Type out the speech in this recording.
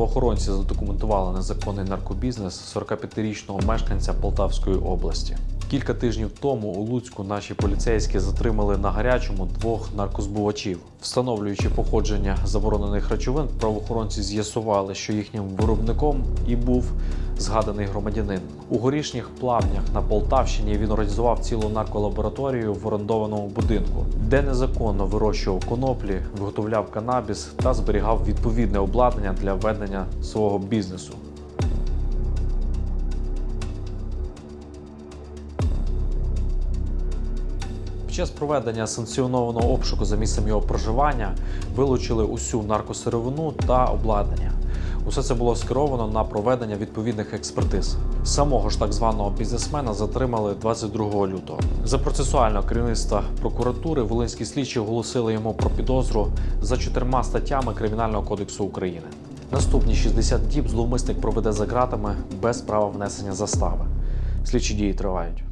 правоохоронці задокументували незаконний наркобізнес 45-річного мешканця Полтавської області. Кілька тижнів тому у Луцьку наші поліцейські затримали на гарячому двох наркозбувачів. Встановлюючи походження заборонених речовин, правоохоронці з'ясували, що їхнім виробником і був згаданий громадянин. У горішніх плавнях на Полтавщині він організував цілу нарколабораторію в орендованому будинку, де незаконно вирощував коноплі, виготовляв канабіс та зберігав відповідне обладнання для ведення свого бізнесу. Під час проведення санкціонованого обшуку за місцем його проживання вилучили усю наркосировину та обладнання. Усе це було скеровано на проведення відповідних експертиз. Самого ж так званого бізнесмена затримали 22 лютого. За процесуального керівництва прокуратури волинські слідчі оголосили йому про підозру за чотирма статтями Кримінального кодексу України. Наступні 60 діб зловмисник проведе за ґратами без права внесення застави. Слідчі дії тривають.